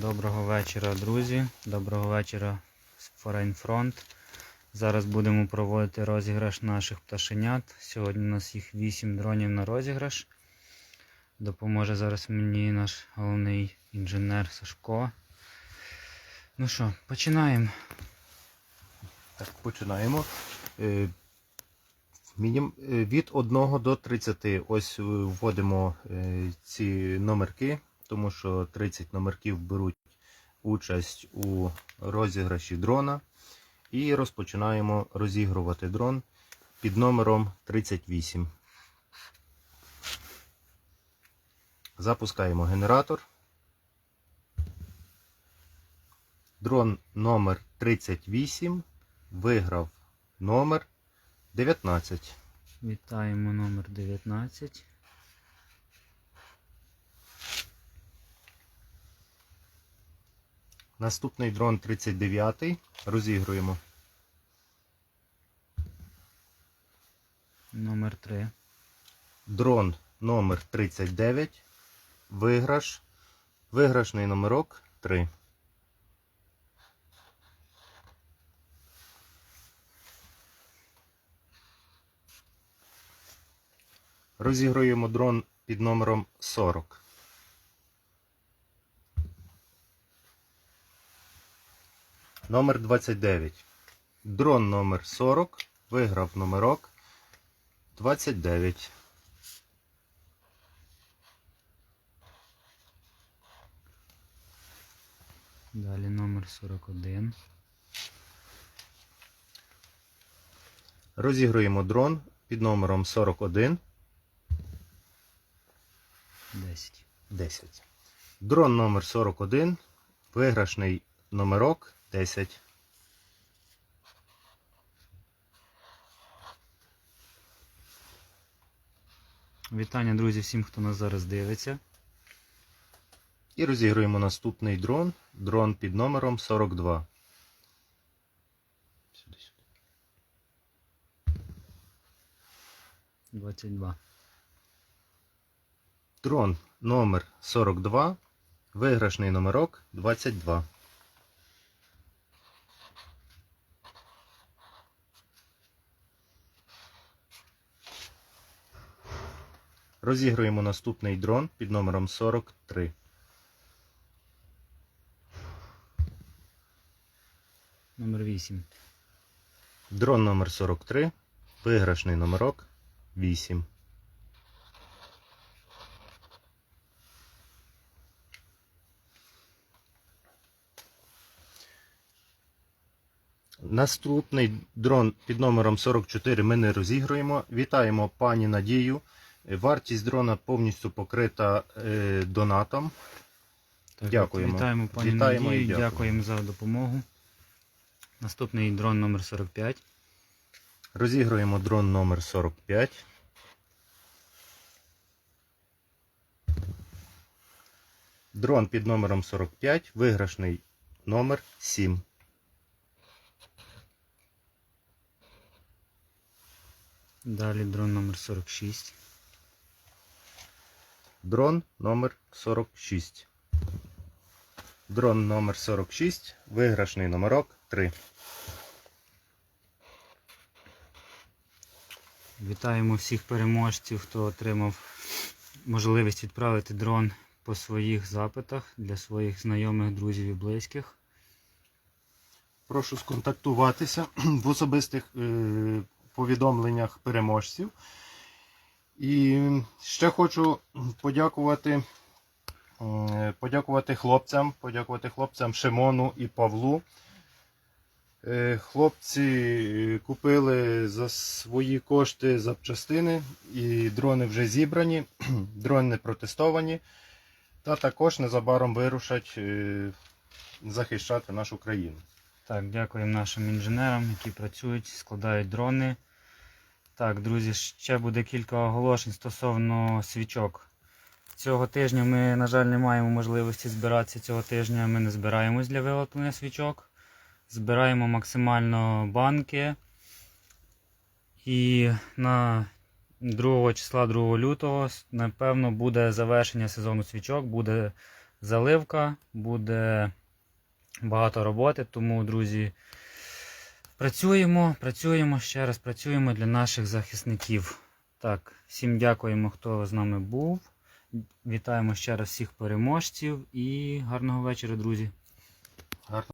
Доброго вечора, друзі. Доброго вечора, Foreign Front. Зараз будемо проводити розіграш наших пташенят. Сьогодні у нас їх 8 дронів на розіграш. Допоможе зараз мені наш головний інженер Сашко. Ну що, починаємо. Так, починаємо. Е, е, Від 1 до 30. Ось е, вводимо ці номерки, тому що 30 номерків беруть участь у розіграші дрона. І розпочинаємо розігрувати дрон під номером 38. Запускаємо генератор. Дрон номер 38 виграв номер 19. Вітаємо номер 19. Наступний дрон 39. Розігруємо. Номер 3. Дрон номер 39. Виграш. Виграшний номерок 3. Розігруємо дрон під номером 40. Номер 29. Дрон номер 40 виграв номерок 29. Далі номер 41. Розігруємо дрон під номером 41 10. 10. Дрон номер 41. Виграшний номерок 10. Вітання, друзі, всім, хто нас зараз дивиться. І розігруємо наступний дрон. Дрон під номером 42. Сюди, сюди. 22. Дрон номер 42. Виграшний номерок 22. Розігруємо наступний дрон під номером 43. Номер 8. Дрон номер 43. Виграшний номерок 8. Наступний дрон під номером 44 ми не розігруємо. Вітаємо пані Надію. Е, Вартість дрона повністю покрита е, донатом. Так, Дякуємо. Вітаємо пані Вітаємо і дякуємо. дякуємо за допомогу. Наступний дрон номер 45. Розігруємо дрон номер 45. Дрон під номером 45. Виграшний номер 7. Далі дрон номер 46. Дрон номер 46. Дрон номер 46. Виграшний номерок 3. Вітаємо всіх переможців, хто отримав можливість відправити дрон по своїх запитах для своїх знайомих, друзів і близьких. Прошу сконтактуватися в особистих е, повідомленнях переможців. І ще хочу подякувати, е, подякувати хлопцям, подякувати хлопцям Шимону і Павлу. Е, Хлопці е, купили за свої кошти запчастини, і дрони вже зібрані, дрони протестовані, та також незабаром вирушать захищати нашу країну. Так, дякуємо нашим інженерам, які працюють, складають дрони. Так, друзі, ще буде кілька оголошень стосовно свічок. Цього тижня ми, на жаль, не маємо можливості збиратися. Цього тижня ми не збираємось для виготовлення свічок. Збираємо максимально банки. І на 2 числа 2 лютого, напевно, буде завершення сезону свічок, буде заливка, буде багато роботи, тому, друзі, працюємо, працюємо, ще раз працюємо для наших захисників. Так, всім дякуємо, хто з нами був. Вітаємо ще раз всіх переможців і гарного вечора, друзі.